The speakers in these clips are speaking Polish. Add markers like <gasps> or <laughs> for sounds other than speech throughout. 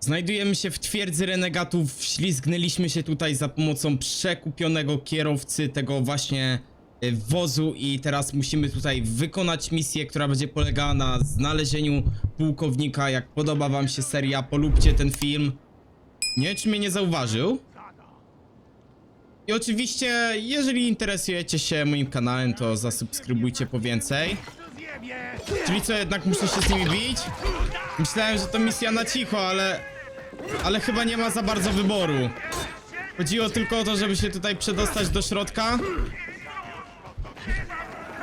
Znajdujemy się w twierdzy renegatów, ślizgnęliśmy się tutaj za pomocą przekupionego kierowcy tego właśnie e, wozu i teraz musimy tutaj wykonać misję, która będzie polegała na znalezieniu pułkownika. Jak podoba wam się seria, polubcie ten film. Nie czy mnie nie zauważył. I oczywiście, jeżeli interesujecie się moim kanałem, to zasubskrybujcie po więcej. Czyli co, jednak muszę się z nimi bić? Myślałem, że to misja na cicho, ale... Ale chyba nie ma za bardzo wyboru. Chodziło tylko o to, żeby się tutaj przedostać do środka.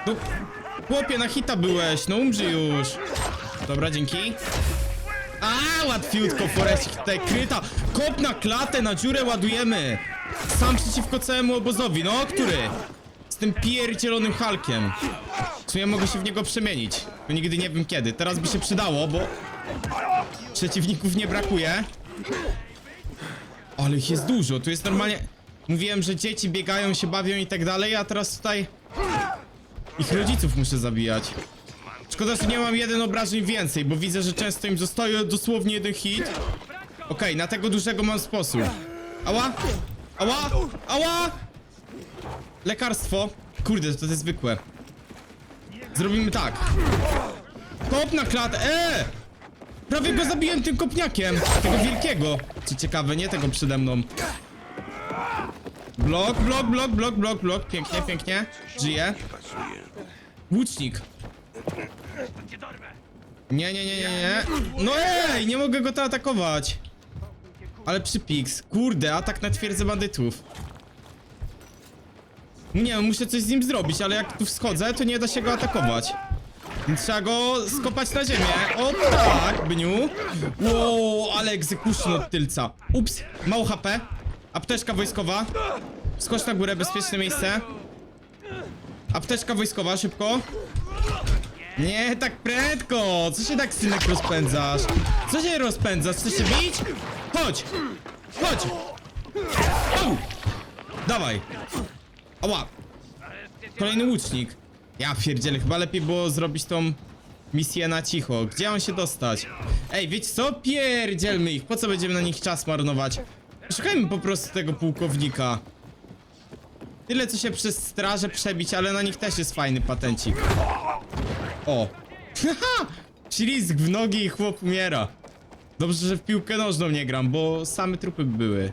No, chłopie, na hita byłeś, no umrzyj już. Dobra, dzięki. A, łatwiutko, Forecik tutaj kryta. Kop na klatę, na dziurę ładujemy. Sam przeciwko całemu obozowi, no, który? Z tym pierdzielonym Hulkiem. W sumie mogę się w niego przemienić. To nigdy nie wiem kiedy. Teraz by się przydało, bo przeciwników nie brakuje. Ale ich jest dużo. Tu jest normalnie... Mówiłem, że dzieci biegają, się bawią i tak dalej, a teraz tutaj... Ich rodziców muszę zabijać. Szkoda, że nie mam jeden obrażeń więcej, bo widzę, że często im zostaje dosłownie jeden hit. Okej, na tego dużego mam sposób. Ała! Ała! Ała! Lekarstwo. Kurde, to jest zwykłe. Zrobimy tak. Kop na klatę. E! Prawie go zabiłem tym kopniakiem. Tego wielkiego. Co ciekawe, nie tego przede mną. Blok, blok, blok, blok, blok, blok. Pięknie, pięknie. Żyje. Łucznik. Nie, nie, nie, nie, nie. No ej, nie mogę go to atakować. Ale przypiks. Kurde, atak na twierdzę bandytów. Nie, muszę coś z nim zrobić, ale jak tu wschodzę, to nie da się go atakować. Trzeba go skopać na ziemię. O tak, Bniu. Wow, ale egzekution od tylca. Ups, mało HP. Apteczka wojskowa. Skocz na górę, bezpieczne miejsce. Apteczka wojskowa, szybko. Nie, tak prędko! Co się tak, synek, rozpędzasz? Co się rozpędzasz? Chcesz się bić? Chodź! Chodź! Au! Dawaj! Ała! Kolejny łucznik. Ja pierdzielę, chyba lepiej było zrobić tą misję na cicho. Gdzie on się dostać? Ej, wiecie co? Pierdzielmy ich. Po co będziemy na nich czas marnować? Szukajmy po prostu tego pułkownika. Tyle co się przez straże przebić, ale na nich też jest fajny patencik. O! <laughs> Haha! Ślizg w nogi i chłop umiera. Dobrze, że w piłkę nożną nie gram, bo same trupy były.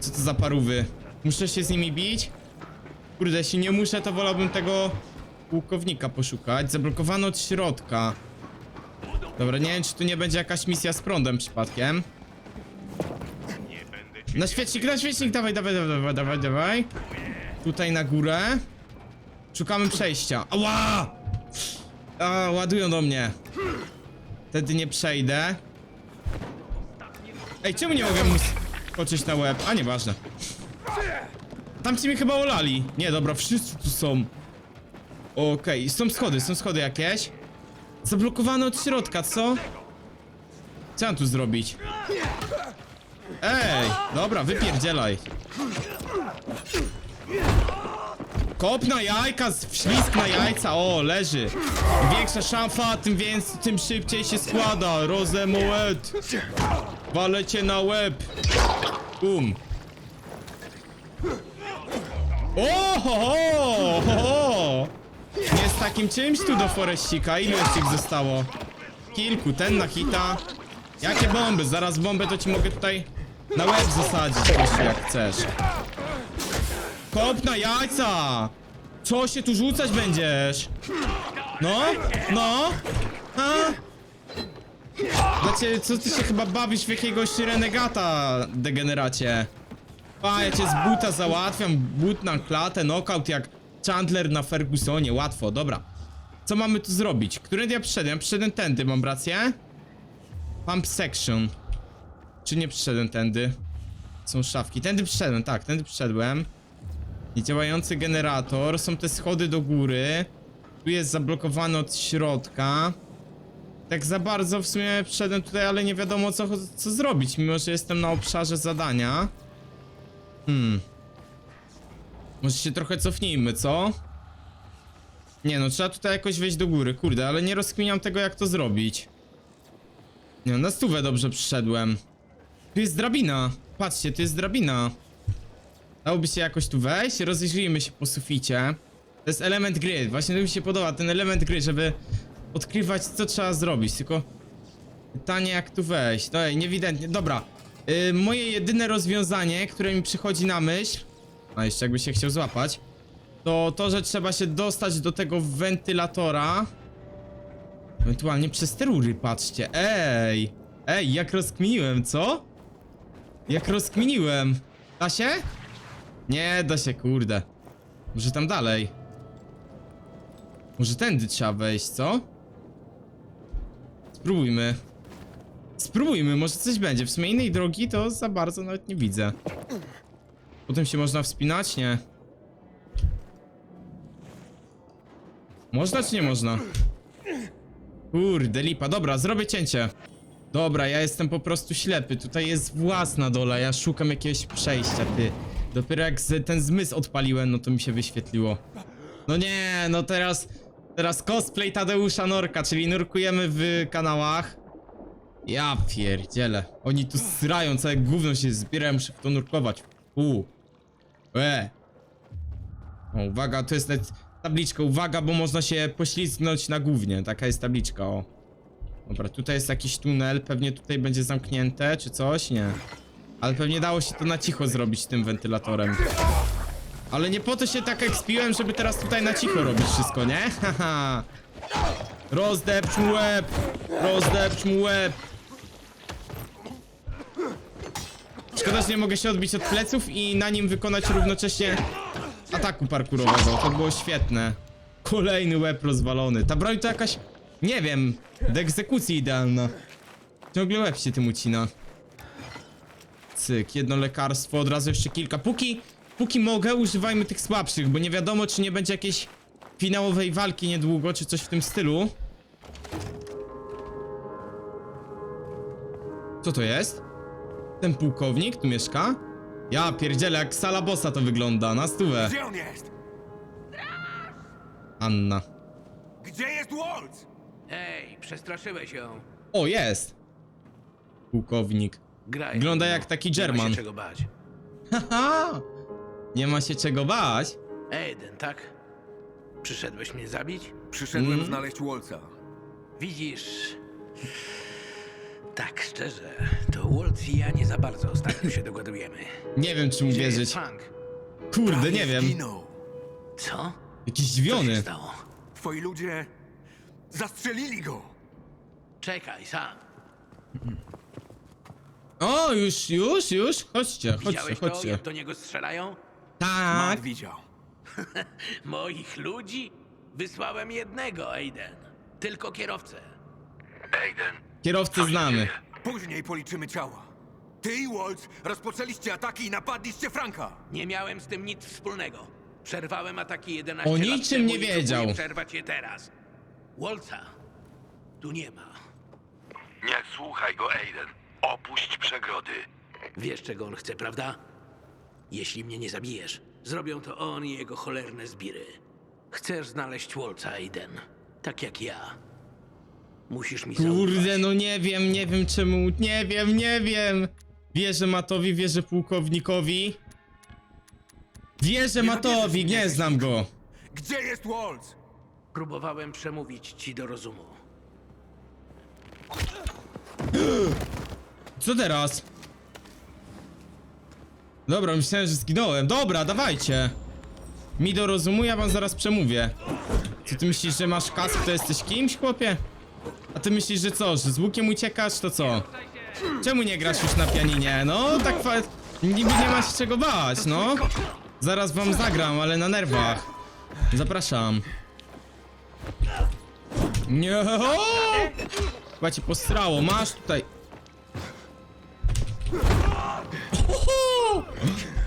Co to za parówy? Muszę się z nimi bić? Kurde, jeśli nie muszę, to wolałbym tego pułkownika poszukać. Zablokowano od środka. Dobra, nie wiem, czy tu nie będzie jakaś misja z prądem przypadkiem. Na świecznik, na świecznik, dawaj, dawaj, dawaj, dawaj, dawaj. Tutaj na górę. Szukamy przejścia. Ała! A, ładują do mnie. Wtedy nie przejdę. Ej, czemu nie mogę mu skoczyć na łeb? A, nieważne. Tamci mnie chyba olali. Nie, dobra, wszyscy tu są. Okej, są schody, są schody jakieś. Zablokowane od środka, co? Co mam tu zrobić? Ej, dobra, wypierdzielaj. Kop na jajka, wślizg na jajca, o, leży. Im większa szafa, tym więcej, tym szybciej się składa. Rozemołet. Walę cię na łeb. Um. O, ho, ho, ho, ho. Nie z takim czymś tu do foreścika. Ilu jeszcze ich zostało? Kilku, ten na hita. Jakie bomby? Zaraz bombę to ci mogę tutaj na łeb zasadzić, proszę, jak chcesz. Kop na jajca! Co się tu rzucać będziesz? No? No? A? Ciebie, co ty się chyba bawisz w jakiegoś renegata, degeneracie? A, ja cię z buta załatwiam, but na klatę, knockout jak Chandler na Fergusonie, łatwo, dobra. Co mamy tu zrobić? Którędy ja przyszedłem? Przyszedłem tędy, mam rację? Pump section. Czy nie przyszedłem tędy? Są szafki. Tędy przyszedłem, tak, tędy przyszedłem. Niedziałający generator, są te schody do góry. Tu jest zablokowany od środka. Tak za bardzo w sumie przyszedłem tutaj, ale nie wiadomo co, co zrobić, mimo że jestem na obszarze zadania. Hmm. Może się trochę cofnijmy, co? Nie no, trzeba tutaj jakoś wejść do góry, kurde, ale nie rozkminiam tego jak to zrobić. Nie, na stówę dobrze przyszedłem. Tu jest drabina. Patrzcie, tu jest drabina. Dałoby się jakoś tu wejść, rozejrzyjmy się po suficie. To jest element gry, właśnie to mi się podoba, ten element gry, żeby odkrywać co trzeba zrobić, tylko pytanie jak tu wejść, no ej, niewidentnie, dobra. Yy, moje jedyne rozwiązanie, które mi przychodzi na myśl, a jeszcze jakby się chciał złapać, to to, że trzeba się dostać do tego wentylatora. Ewentualnie przez te rury, patrzcie, ej! Ej, jak rozkminiłem, co? Jak rozkminiłem. Da się? Nie, da się, kurde. Może tam dalej. Może tędy trzeba wejść, co? Spróbujmy. Spróbujmy, może coś będzie. W sumie innej drogi to za bardzo nawet nie widzę. Potem się można wspinać? Nie. Można czy nie można? Kurde, lipa. Dobra, zrobię cięcie. Dobra, ja jestem po prostu ślepy. Tutaj jest własna dola. Ja szukam jakiegoś przejścia, ty. Dopiero jak ten zmysł odpaliłem, no to mi się wyświetliło. No nie, no teraz... Teraz cosplay Tadeusza Norka, czyli nurkujemy w kanałach. Ja pierdzielę. Oni tu srają, całe gówno się zbierają, muszę w to nurkować. U. E. O, uwaga, to jest tabliczka. Uwaga, bo można się poślizgnąć na głównie. Taka jest tabliczka, o. Dobra, tutaj jest jakiś tunel, pewnie tutaj będzie zamknięte, czy coś? Nie. Ale pewnie dało się to na cicho zrobić tym wentylatorem. Ale nie po to się tak ekspiłem, żeby teraz tutaj na cicho robić wszystko, nie? Haha. <laughs> Rozdepcz mu łeb! Rozdepcz mu łeb! Szkoda, że nie mogę się odbić od pleców i na nim wykonać równocześnie ataku parkurowego. To było świetne. Kolejny łeb rozwalony. Ta broń to jakaś, nie wiem, do egzekucji idealna. Ciągle łeb się tym ucina. Cyk, jedno lekarstwo, od razu jeszcze kilka. Póki, póki mogę, używajmy tych słabszych, bo nie wiadomo, czy nie będzie jakiejś finałowej walki niedługo, czy coś w tym stylu. Co to jest? Ten pułkownik tu mieszka? Ja pierdzielę, jak sala bossa to wygląda, na stówę. Gdzie on jest? Anna. Gdzie jest Waltz? Hej, przestraszyłeś ją. O, jest! Pułkownik. Graj. Wygląda no. jak taki Nie ma German. się czego bać. Haha! Nie ma się czego bać. Eden, tak? Przyszedłeś mnie zabić? Przyszedłem Mm. znaleźć Waltza. Widzisz... Tak szczerze, to Walt i ja nie za bardzo ostatnio się dogadujemy. Nie wiem, czy mu Gdzie jest wierzyć. Frank? Kurde, Prawie nie wiem. Zginął. Co? Jakiś Co się zdziwiony. stało? Twoi ludzie zastrzelili go. Czekaj, sam. O, już, już, już. Chodźcie, chodźcie, Widziałeś to, chodźcie. jak do niego strzelają? Tak. Widział. <laughs> Moich ludzi? Wysłałem jednego, Aiden. Tylko kierowcę. Aiden, Kierowcę znamy. Później policzymy ciała. Ty i Waltz rozpoczęliście ataki i napadliście Franka. Nie miałem z tym nic wspólnego. Przerwałem ataki 11 O lat niczym temu nie i próbuję wiedział. przerwać je teraz. Walca tu nie ma. nie słuchaj go, Aiden. Opuść przegrody. Wiesz, czego on chce, prawda? Jeśli mnie nie zabijesz, zrobią to on i jego cholerne zbiry. Chcesz znaleźć Walca, Aiden. Tak jak ja. Musisz mi Kurde, zaufać. no nie wiem, nie wiem czemu. Nie wiem, nie wiem. Wierzę Matowi, wierzę pułkownikowi. Wierzę Nie Matowi, nie znam go. Gdzie jest Waltz? Próbowałem przemówić ci do rozumu. Co teraz? Dobra, myślałem, że zginąłem. Dobra, dawajcie. Mi do rozumu, ja wam zaraz przemówię. Co ty myślisz, że masz kask, to jesteś kimś, chłopie? A ty myślisz, że co, że z łukiem uciekasz, to co? Czemu nie grasz już na pianinie? No, tak fa... Niby nie ma się czego bać, no. Zaraz wam zagram, ale na nerwach. Zapraszam. Nie. Chyba cię postrało, masz tutaj.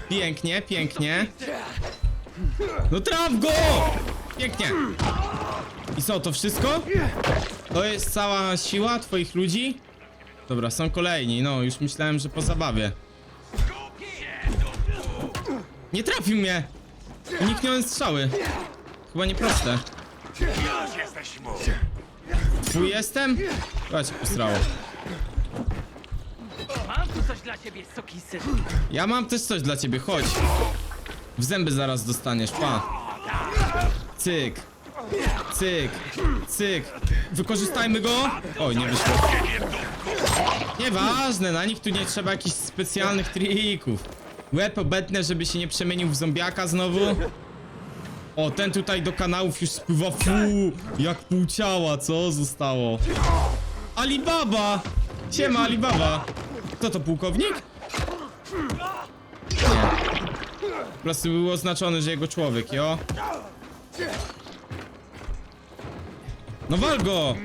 Pięknie, pięknie. No traf go! Pięknie. I co, to wszystko? To jest cała siła twoich ludzi? Dobra, są kolejni, no już myślałem, że po zabawie. Nie trafił mnie! Uniknąłem strzały. Chyba nieproste. Już jesteś mój. Twój jestem? Chyba cię posrało. tu coś dla ciebie, sokisy. Ja mam też coś dla ciebie, chodź. W zęby zaraz dostaniesz, pa. Cyk. Cyk. Cyk. Wykorzystajmy go. Oj, nie wyszło. Nieważne, na nich tu nie trzeba jakichś specjalnych trików. Łeb obetnę, żeby się nie przemienił w zombiaka znowu. O, ten tutaj do kanałów już spływa. Fu, jak pół ciała, co zostało? Alibaba! Siema, Alibaba. Kto to, pułkownik? Nie. Po prostu był oznaczony, że jego człowiek, jo? No wal go!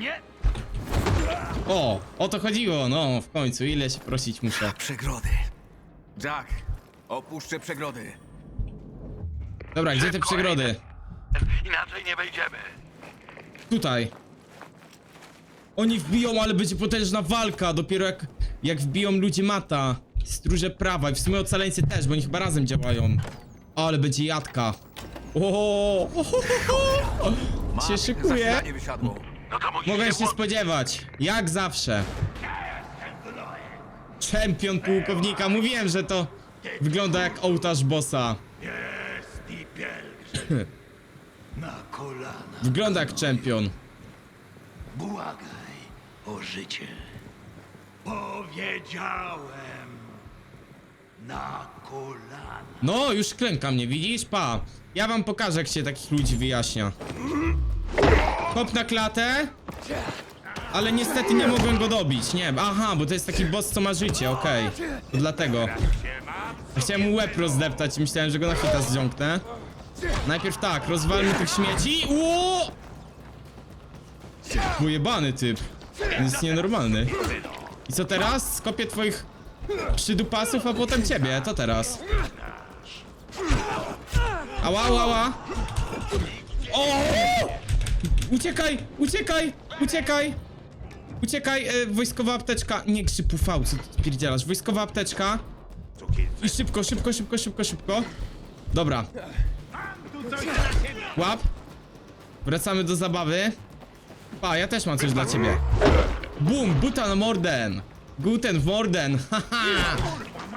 O, o to chodziło, no w końcu, ile się prosić muszę. Przegrody. Jack, opuszczę przegrody. Dobra, gdzie te przegrody? Inaczej nie wejdziemy. Tutaj. Oni wbiją, ale będzie potężna walka, dopiero jak, jak wbiją ludzie mata. Stróże prawa i w sumie ocaleńcy też, bo oni chyba razem działają. Ale będzie jadka. O, się szykuje. zasilanie wysiadło. Mogę się spodziewać, jak zawsze. Czempion pułkownika, mówiłem, że to wygląda jak ołtarz bossa. Jest i pielgrzym <laughs> na kolana. Wygląda jak czempion. Błagaj o życie. Powiedziałem na kolana. No, już klęka mnie, widzisz? Pa. Ja wam pokażę, jak się takich ludzi wyjaśnia. Hop na klatę. Ale niestety nie mogłem go dobić, nie. Aha, bo to jest taki boss, co ma życie, okej. To dlatego. Chciałem mu łeb rozdeptać i myślałem, że go na hita zdziąknę. Najpierw tak, rozwalmy tych śmieci. Ło! Pojebany typ. On jest nienormalny. I co teraz? Skopię twoich przydupasów, a potem ciebie. To teraz. Ała, ała, ała. O! Uciekaj, uciekaj, uciekaj. Uciekaj, e, wojskowa apteczka. Nie grzyb UV, co ty pierdzielasz? Wojskowa apteczka. I szybko, szybko, szybko, szybko, szybko. Dobra. Łap. Wracamy do zabawy. Pa, ja też mam coś dla ciebie. Bum, buta na morden. Guten Morden, <laughs> haha.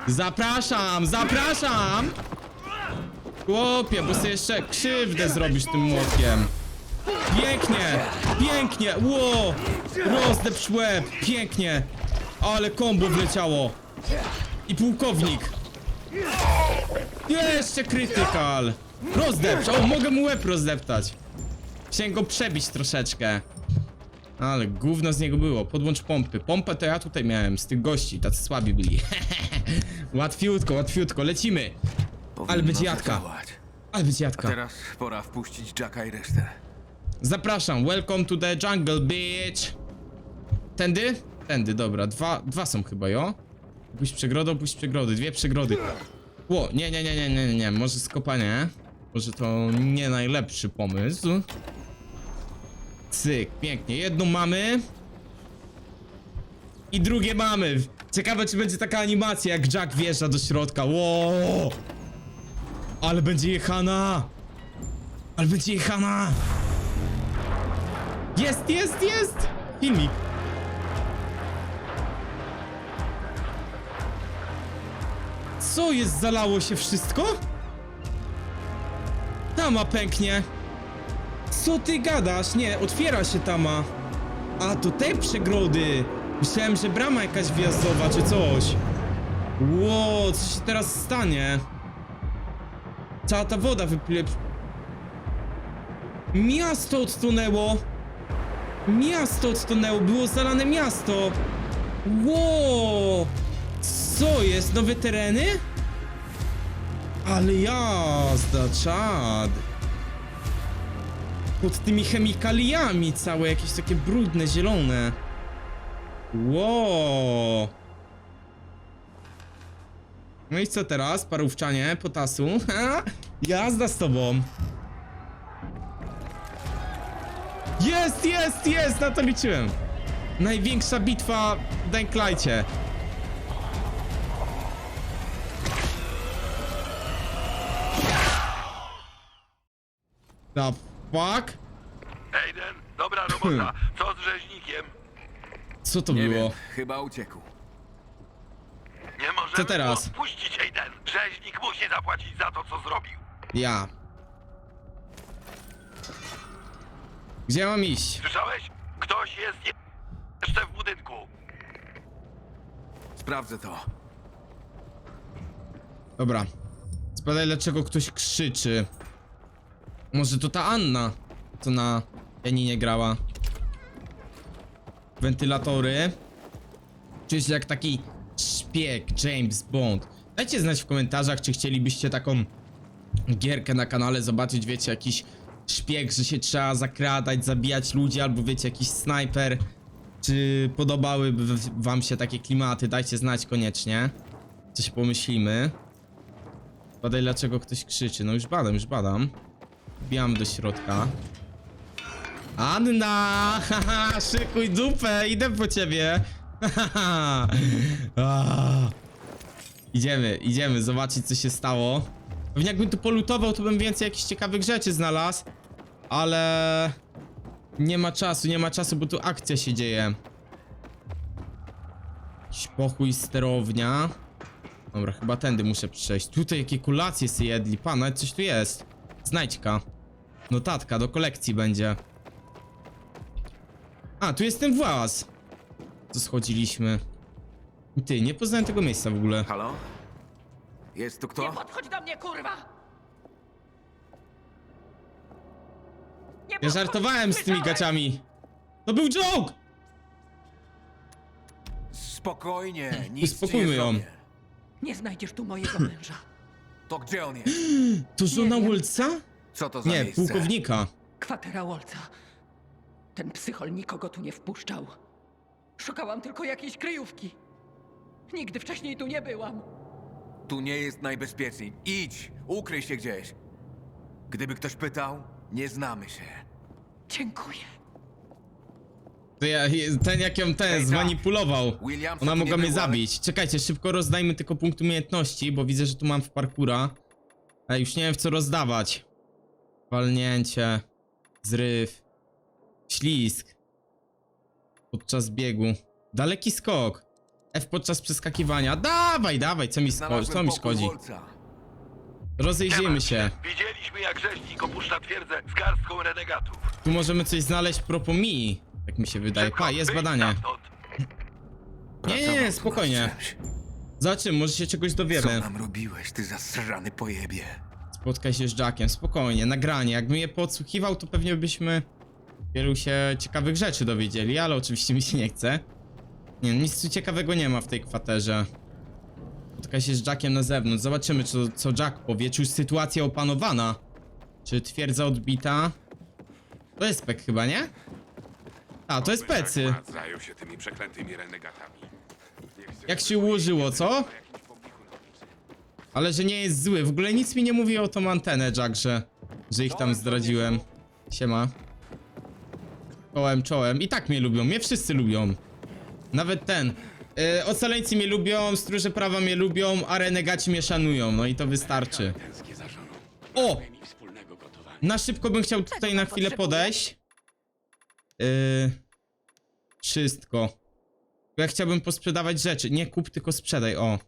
Zapraszam, zapraszam. Chłopie, bo sobie jeszcze krzywdę zrobisz tym młotkiem. Pięknie, pięknie, ło! Rozdepcz łeb, pięknie. Ale kombo wleciało. I pułkownik. Jeszcze krytykal. Rozdepcz, o, mogę mu łeb rozdeptać. Chciałem go przebić troszeczkę. Ale gówno z niego było. Podłącz pompy. Pompę to ja tutaj miałem z tych gości, tacy słabi byli. <laughs> łatwiutko, łatwiutko, lecimy. Powinno będzie jadka. Ale być jadka. Teraz pora wpuścić Jacka i resztę. Zapraszam, welcome to the jungle, bitch. Tędy? Tędy, dobra. Dwa, dwa są chyba, jo? Pójść przegrodą, pójść przegrody. Dwie przegrody. Ło, nie, nie, nie, nie, nie, nie, nie. Może skopanie. Może to nie najlepszy pomysł. Cyk, pięknie. Jedną mamy. I drugie mamy. Ciekawe, czy będzie taka animacja, jak Jack wjeżdża do środka. Ło! Ale będzie jechana! Ale będzie jechana! Jest, jest, jest! Filmik. Co jest? Zalało się wszystko? Tama pęknie. Co ty gadasz? Nie, otwiera się tama. A, to te przegrody. Myślałem, że brama jakaś wjazdowa czy coś. Ło, co się teraz stanie? Cała ta woda wyplie... Miasto odtonęło! Miasto odtonęło, było zalane miasto! Ło! Co jest? Nowe tereny? Ale jazda, czad! Pod tymi chemikaliami całe, jakieś takie brudne, zielone. Ło! No i co teraz, parówczanie, potasu? Ha? Jazda z tobą! Jest, jest, jest! Na to liczyłem! Największa bitwa w Danklajcie. The fuck? Aiden, dobra robota. Co z rzeźnikiem? Co to Nie było? wiem, chyba uciekł. To teraz? Odpuścić Aiden. Rzeźnik musi zapłacić za to, co zrobił. Ja. Gdzie mam iść? Słyszałeś? Ktoś jest je- jeszcze w budynku. Sprawdzę to. Dobra. Spadaj, dlaczego ktoś krzyczy. Może to ta Anna, co na pianinie grała. Wentylatory. Się jak taki szpieg James Bond. Dajcie znać w komentarzach, czy chcielibyście taką gierkę na kanale zobaczyć, wiecie, jakiś szpieg, że się trzeba zakradać, zabijać ludzi, albo wiecie, jakiś snajper. Czy podobałyby wam się takie klimaty? Dajcie znać koniecznie. Coś pomyślimy. Badaj dlaczego ktoś krzyczy. No już badam, już badam. Wbijam do środka. Anna! <laughs> Haha, szykuj dupę, idę po ciebie. <laughs> Idziemy, idziemy zobaczyć co się stało. Pewnie jakbym tu polutował, to bym więcej jakichś ciekawych rzeczy znalazł. Ale... Nie ma czasu, nie ma czasu, bo tu akcja się dzieje. Jakiś pokój, sterownia. Dobra, chyba tędy muszę przejść. Tutaj jakie kolacje sobie jedli. Pan, nawet coś tu jest. Znajdźka. Notatka do kolekcji będzie. A, tu jest ten włas. Co schodziliśmy. Ty, nie poznałem tego miejsca w ogóle. Halo? Jest tu Nie kto? podchodź do mnie, kurwa! Nie Ja podchodź, żartowałem z tymi słyszałeś? gaciami. To był joke! Spokojnie, <laughs> nic ci Uspokójmy nie ją. zrobię. Nie znajdziesz tu mojego <laughs> męża. To gdzie on jest? <gasps> To żona wiem. Wolca? Co to za Nie, miejsce? pułkownika. Kwatera Wolca. Ten psychol nikogo tu nie wpuszczał. Szukałam tylko jakiejś kryjówki. Nigdy wcześniej tu nie byłam. Tu nie jest najbezpieczniej. Idź, ukryj się gdzieś. Gdyby ktoś pytał, nie znamy się. Dziękuję. To ja, ten jak ją ten Ej, zmanipulował. Ona nie mogła mnie ale- zabić. Czekajcie, szybko rozdajmy tylko punkt umiejętności, bo widzę, że tu mam w parkura. Ale już nie wiem w co rozdawać. Walnięcie. Zryw. Ślizg. Podczas biegu. Daleki skok. F podczas przeskakiwania. Dawaj, dawaj, co mi, sko co mi szkodzi? Rozejrzyjmy się. Widzieliśmy, jak rzeźnik opuszcza twierdzę z garstką renegatów. Tu możemy coś znaleźć propos mi. Tak mi się wydaje. Pa, jest badanie. Nie, nie, nie, spokojnie. czymś. Zobaczymy, może się czegoś Co dowiemy. nam robiłeś, ty zasrany pojebie? Spotkaj się z Jackiem, spokojnie, nagranie. Jakbym je podsłuchiwał, to pewnie byśmy wielu się ciekawych rzeczy dowiedzieli, ale oczywiście mi się nie chce. Nie, nic tu ciekawego nie ma w tej kwaterze. Spotkaj się z Jackiem na zewnątrz, zobaczymy co, co Jack powie, czy już sytuacja opanowana. Czy twierdza odbita? To jest pek chyba, nie? A, to jest pecy. Zajął się tymi przeklętymi renegatami. Nie chcę, Jak żeby się ułożyło, co? na jakimś pomniku nowicy. Ale że nie jest zły. W ogóle nic mi nie mówi o tą antenę, Jack, że, że ich tam zdradziłem. Siema. Czołem, czołem. I tak mnie lubią, mnie wszyscy lubią. Nawet ten. Yy, ocaleńcy mnie lubią, stróże prawa mnie lubią, a renegaci mnie szanują. No i to wystarczy. O! Na szybko bym chciał tutaj na chwilę podejść. Yy, wszystko. Ja chciałbym posprzedawać rzeczy. Nie kup, tylko sprzedaj, o.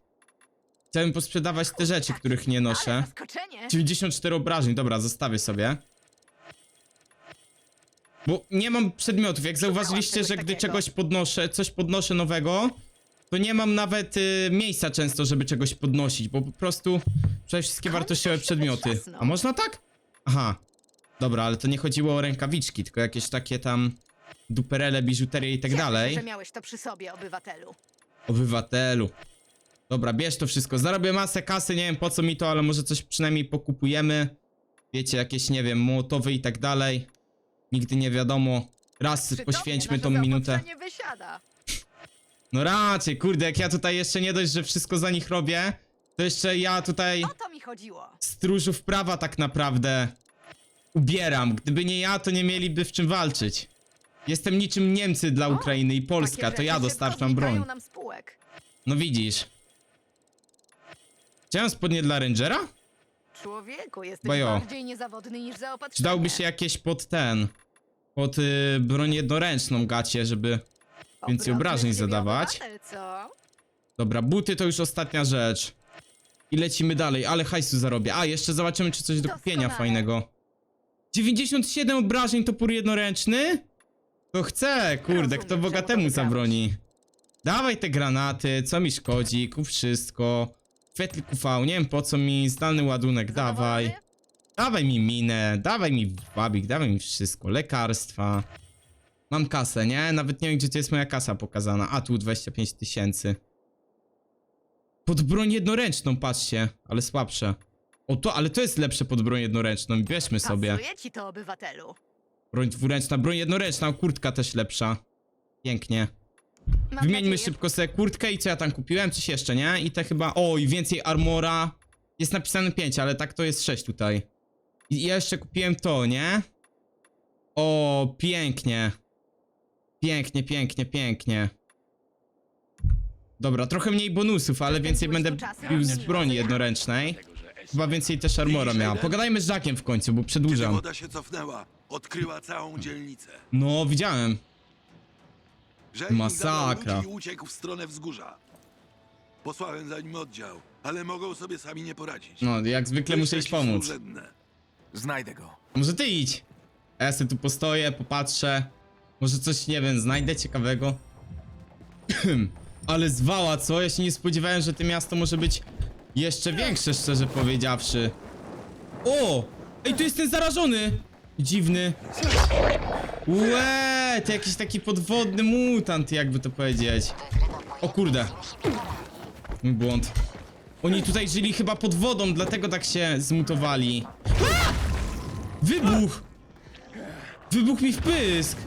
Chciałbym posprzedawać te rzeczy, których nie noszę. Ale zaskoczenie. 94 obrażeń, dobra, zostawię sobie. Bo nie mam przedmiotów, jak zauważyliście, że gdy czegoś podnoszę, coś podnoszę nowego, to nie mam nawet y, miejsca często, żeby czegoś podnosić, bo po prostu przede wszystkie wartościowe przedmioty. A można tak? Aha. Dobra, ale to nie chodziło o rękawiczki, tylko jakieś takie tam duperele, biżuterię i tak Cieszę się, dalej. że miałeś to przy sobie, obywatelu. Obywatelu. Dobra, bierz to wszystko. Zarobię masę kasy, nie wiem po co mi to, ale może coś przynajmniej pokupujemy. Wiecie, jakieś, nie wiem, mołotowy i tak dalej. Nigdy nie wiadomo. Raz poświęćmy tą minutę. zaopatrzenie wysiada. No raczej, kurde, jak ja tutaj jeszcze nie dość, że wszystko za nich robię, to jeszcze ja tutaj O to mi chodziło. stróżów prawa tak naprawdę ubieram. Gdyby nie ja, to nie mieliby w czym walczyć. Jestem niczym Niemcy dla Ukrainy i Polska, Takie to ja rzeczy dostarczam szybko broń. znikają nam spółek. No widzisz. Chciałem spodnie dla Rangera? Człowieku, jesteś Bajo. bardziej niezawodny niż zaopatrzenie. Czy dałby się jakieś pod ten, pod y, broń jednoręczną gacie, żeby więcej obrażeń zadawać? Dobra, buty to już ostatnia rzecz. I lecimy dalej, ale hajsu zarobię. A, jeszcze zobaczymy, czy coś do kupienia Doskonale. fajnego. 97 obrażeń topór jednoręczny? To chcę, kurde, Rozumiem, kto czemu bogatemu zabroni. Dawaj te granaty, co mi szkodzi, kup wszystko. Kwietlik UV, nie wiem po co mi, zdalny ładunek, dawaj. Zadowolony? Dawaj mi minę, dawaj mi wabik, dawaj mi wszystko, lekarstwa. Mam kasę, nie? Nawet nie wiem, gdzie to jest moja kasa pokazana. A, tu 25 tysięcy. Pod broń jednoręczną, patrzcie, ale słabsze. O to, ale to jest lepsze pod broń jednoręczną, bierzmy sobie. Pasuje ci to, obywatelu. Broń dwuręczna, broń jednoręczna, kurtka też lepsza. Pięknie. Mam Wymieńmy nadzieję, szybko sobie kurtkę i co ja tam kupiłem? Coś jeszcze, nie? I te chyba... O, i więcej armora. Jest napisane 5, ale tak to jest 6 tutaj. I ja jeszcze kupiłem to, nie? O, pięknie. Pięknie, pięknie, pięknie. Dobra, trochę mniej bonusów, ale więcej będę pił z broni jednoręcznej. Chyba więcej też armora miała. Pogadajmy z Jackiem w końcu, bo Kiedy przedłużam. woda się cofnęła, odkryła całą dzielnicę. No, widziałem. Rzeźnik Masakra. zabrał ludzi i uciekł w stronę wzgórza. Posłałem za nim oddział, ale mogą sobie sami nie poradzić. No, jak zwykle muszę Myśleć pomóc. żadne. Znajdę go. Może ty idź. A ja sobie tu postoję, popatrzę. Może coś, nie wiem, znajdę ciekawego. <clears throat> Ale zwała, co? Ja się nie spodziewałem, że to miasto może być jeszcze większe, szczerze powiedziawszy. O! Ej, tu jest ten zarażony! Dziwny. Łe, to jakiś taki podwodny mutant, jakby to powiedzieć. O kurde. Mój błąd. Oni tutaj żyli chyba pod wodą, dlatego tak się zmutowali. Wybuch! Wybuch mi w pysk!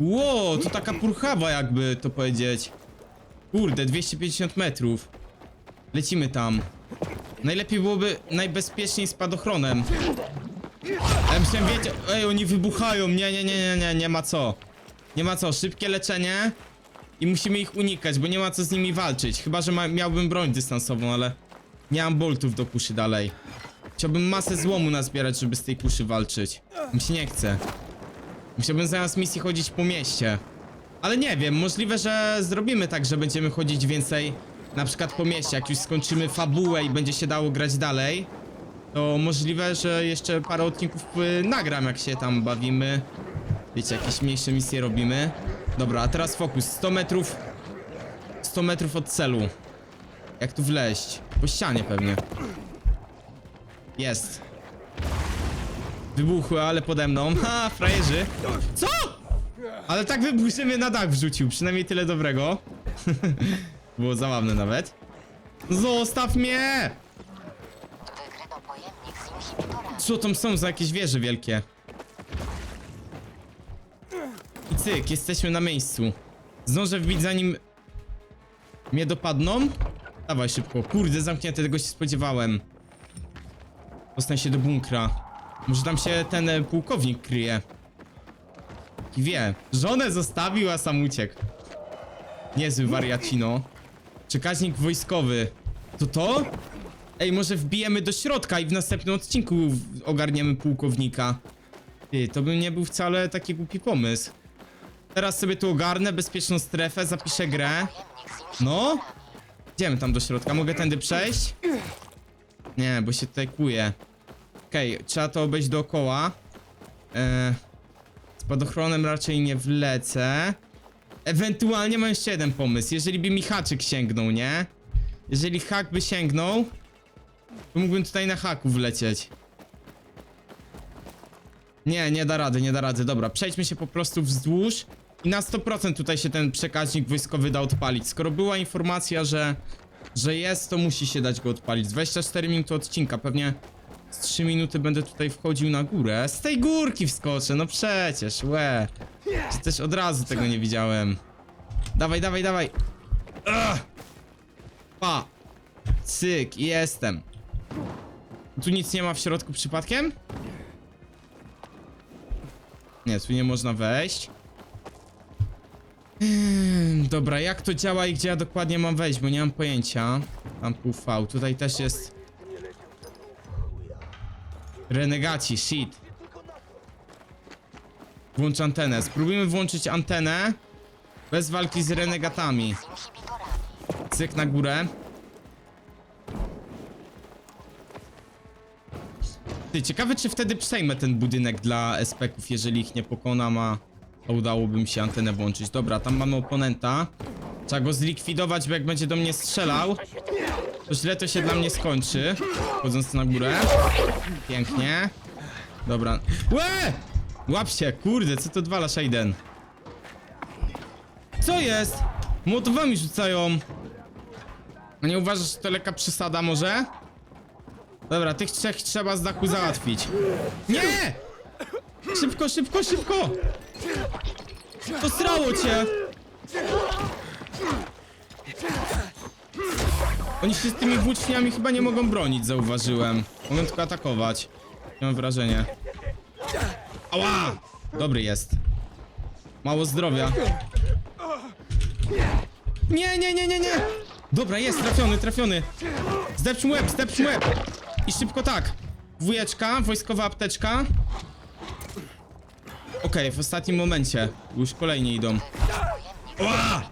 Ło, to taka purchawa jakby to powiedzieć. Kurde, 250 metrów. Lecimy tam. Najlepiej byłoby najbezpieczniej spadochronem. Ja myślałem, wiecie, ej, oni wybuchają, nie, nie, nie, nie, nie, nie ma co. Nie ma co, szybkie leczenie i musimy ich unikać, bo nie ma co z nimi walczyć. Chyba, że ma, miałbym broń dystansową, ale nie mam boltów do kuszy dalej. Chciałbym masę złomu nazbierać, żeby z tej kuszy walczyć. Mi się nie chce. Musiałbym zamiast misji chodzić po mieście. Ale nie wiem, możliwe, że zrobimy tak, że będziemy chodzić więcej na przykład po mieście. Jak już skończymy fabułę i będzie się dało grać dalej, to możliwe, że jeszcze parę odcinków y, nagram, jak się tam bawimy. Wiecie, jakieś mniejsze misje robimy. Dobra, a teraz fokus. 100 metrów. 100 metrów od celu. Jak tu wleźć? Po ścianie pewnie. Jest. Wybuchły, ale pode mną. Ha, frajerzy. Co? Ale tak wybuch, że mnie na dach wrzucił. Przynajmniej tyle dobrego. <laughs> Było zabawne nawet. Zostaw mnie! Co tam są za jakieś wieże wielkie? I cyk, jesteśmy na miejscu. Zdążę wbić zanim mnie dopadną? Dawaj szybko. Kurde, zamknięte, tego się spodziewałem. Dostań się do bunkra. Może tam się ten e, pułkownik kryje. I wie. Żonę zostawił, a sam uciekł. Niezły wariacino. Przekaźnik wojskowy. To to? Ej, może wbijemy do środka i w następnym odcinku ogarniemy pułkownika. Ty, to by nie był wcale taki głupi pomysł. Teraz sobie tu ogarnę bezpieczną strefę, zapiszę grę. No? Idziemy tam do środka. Mogę tędy przejść? Nie, bo się tutaj kuje. Okej, trzeba to obejść dookoła. Eee, spadochronem raczej nie wlecę. Ewentualnie mam jeszcze jeden pomysł. Jeżeli by mi haczyk sięgnął, nie? Jeżeli hak by sięgnął, to mógłbym tutaj na haku wlecieć. Nie, nie da rady, nie da rady. Dobra, przejdźmy się po prostu wzdłuż i na 100% tutaj się ten przekaźnik wojskowy da odpalić. Skoro była informacja, że, że jest, to musi się dać go odpalić. 24 minuty odcinka, pewnie z 3 minuty będę tutaj wchodził na górę. Z tej górki wskoczę, no przecież, łe. Też od razu tego nie widziałem. Dawaj, dawaj, dawaj. Ugh. Pa. Cyk, jestem. Tu nic nie ma w środku przypadkiem? Nie, tu nie można wejść. Ehm, Dobra, jak to działa i gdzie ja dokładnie mam wejść, bo nie mam pojęcia. Tam pół V, tutaj też jest... Renegaci, shit. Włącz antenę. Spróbujmy włączyć antenę bez walki z renegatami. Cyk na górę. Ty, ciekawe czy wtedy przejmę ten budynek dla SPK-ów, jeżeli ich nie pokonam, a udałoby mi się antenę włączyć. Dobra, tam mamy oponenta. Trzeba go zlikwidować, bo jak będzie do mnie strzelał, to źle to się dla mnie skończy. Chodząc na górę. Pięknie. Dobra. Łe! Łap się, kurde, co to odwala Shaden? Co jest? Młotowami rzucają. A nie uważasz, że to lekka przesada może? Dobra, tych trzech trzeba z dachu załatwić. Nie! Szybko, szybko, szybko! Posrało cię! Oni się z tymi włóczniami chyba nie mogą bronić, zauważyłem. Mogą tylko atakować. Mam wrażenie. Ała! Dobry jest. Mało zdrowia. Nie, nie, nie, nie, nie! Dobra, jest, trafiony, trafiony. Zdepcz mu łeb, zdepcz mu łeb. I szybko tak. Wujeczka, wojskowa apteczka. Okej, w ostatnim momencie. Już kolejni idą. Ła!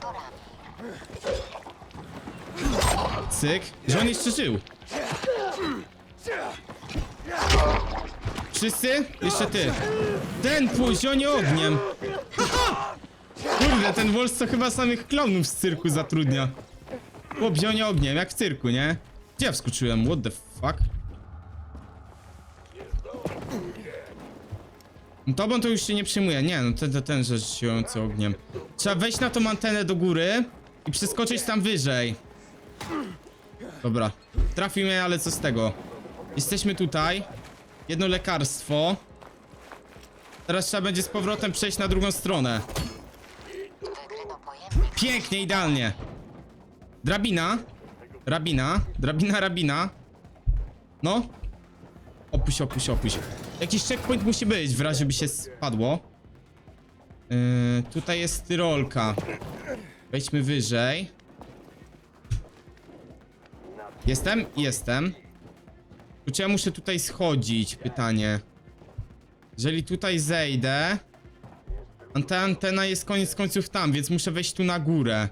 Cyk. Że on jeszcze żył. Wszyscy? Jeszcze ty. Ten zionie ogniem. Kurde, ten Wolf to chyba samych klaunów z cyrku zatrudnia. Chłop zionie ogniem, jak w cyrku, nie? Gdzie ja wskoczyłem? What the fuck? Tobą to już się nie przyjmuje. Nie, no ten, ten, że ziojący ogniem. Trzeba wejść na tą antenę do góry i przeskoczyć tam wyżej. Dobra. Trafił mnie, ale co z tego? Jesteśmy tutaj. Jedno lekarstwo. Teraz trzeba będzie z powrotem przejść na drugą stronę. Pięknie, idealnie. Drabina. Drabina. Drabina, rabina. No. Opuść, opuść, opuść. Jakiś checkpoint musi być, w razie by się spadło. Yy, tutaj jest tyrolka. Wejdźmy wyżej. Jestem? Jestem. Czy ja muszę tutaj schodzić? Pytanie. Jeżeli tutaj zejdę... Ta antena jest koniec końców tam, więc muszę wejść tu na górę.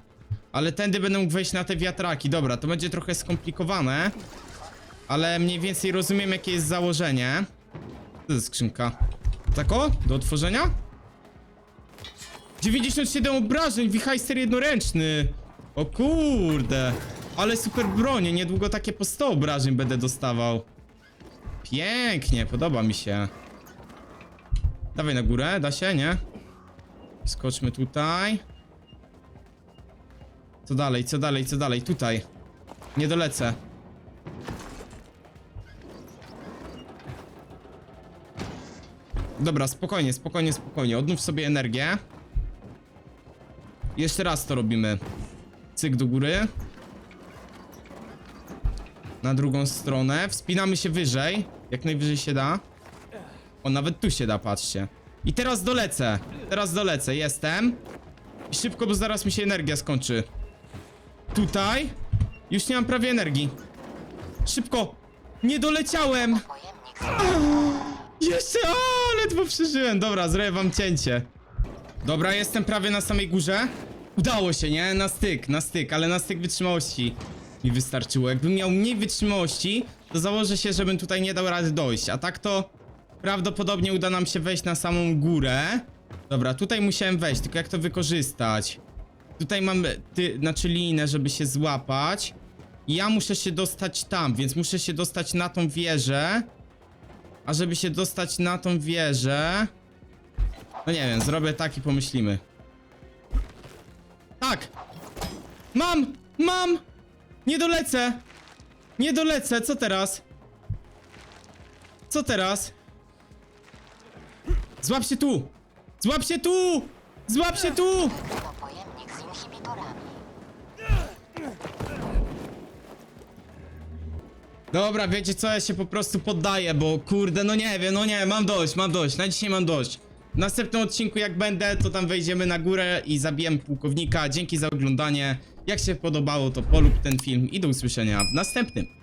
Ale tędy będę mógł wejść na te wiatraki. Dobra, to będzie trochę skomplikowane. Ale mniej więcej rozumiem, jakie jest założenie. To jest skrzynka? Tak o? Do otworzenia? 97 obrażeń, wichajster jednoręczny. O kurde. Ale super bronie, niedługo takie po 100 obrażeń będę dostawał. Pięknie, podoba mi się. Dawaj na górę, da się, nie? Skoczmy tutaj. Co dalej, co dalej, co dalej? Tutaj. Nie dolecę. Dobra, spokojnie, spokojnie, spokojnie. Odnów sobie energię. Jeszcze raz to robimy. Cyk do góry. Na drugą stronę. Wspinamy się wyżej. Jak najwyżej się da. O, nawet tu się da, patrzcie. I teraz dolecę. Teraz dolecę, jestem. I szybko, bo zaraz mi się energia skończy. Tutaj. Już nie mam prawie energii. Szybko. Nie doleciałem. Jeszcze, o, ledwo przeżyłem. Dobra, zrobię wam cięcie. Dobra, jestem prawie na samej górze. Udało się, nie? Na styk, na styk, ale na styk wytrzymałości mi wystarczyło. Jakbym miał mniej wytrzymałości, to założę się, żebym tutaj nie dał rady dojść. A tak to prawdopodobnie uda nam się wejść na samą górę. Dobra, tutaj musiałem wejść, tylko jak to wykorzystać? Tutaj mam, ty, znaczy linę, żeby się złapać. I ja muszę się dostać tam, więc muszę się dostać na tą wieżę. A żeby się dostać na tą wieżę... No nie wiem, zrobię tak i pomyślimy. Tak! Mam! Mam! Nie dolecę! Nie dolecę, co teraz? Co teraz? Złap się tu! Złap się tu! Złap się tu! pojemnik z inhibitorami. Dobra, wiecie co, ja się po prostu poddaję, bo kurde, no nie wiem, no nie, mam dość, mam dość, na dzisiaj mam dość. W następnym odcinku jak będę, to tam wejdziemy na górę i zabijemy pułkownika. Dzięki za oglądanie. Jak się podobało, to polub ten film i do usłyszenia w następnym.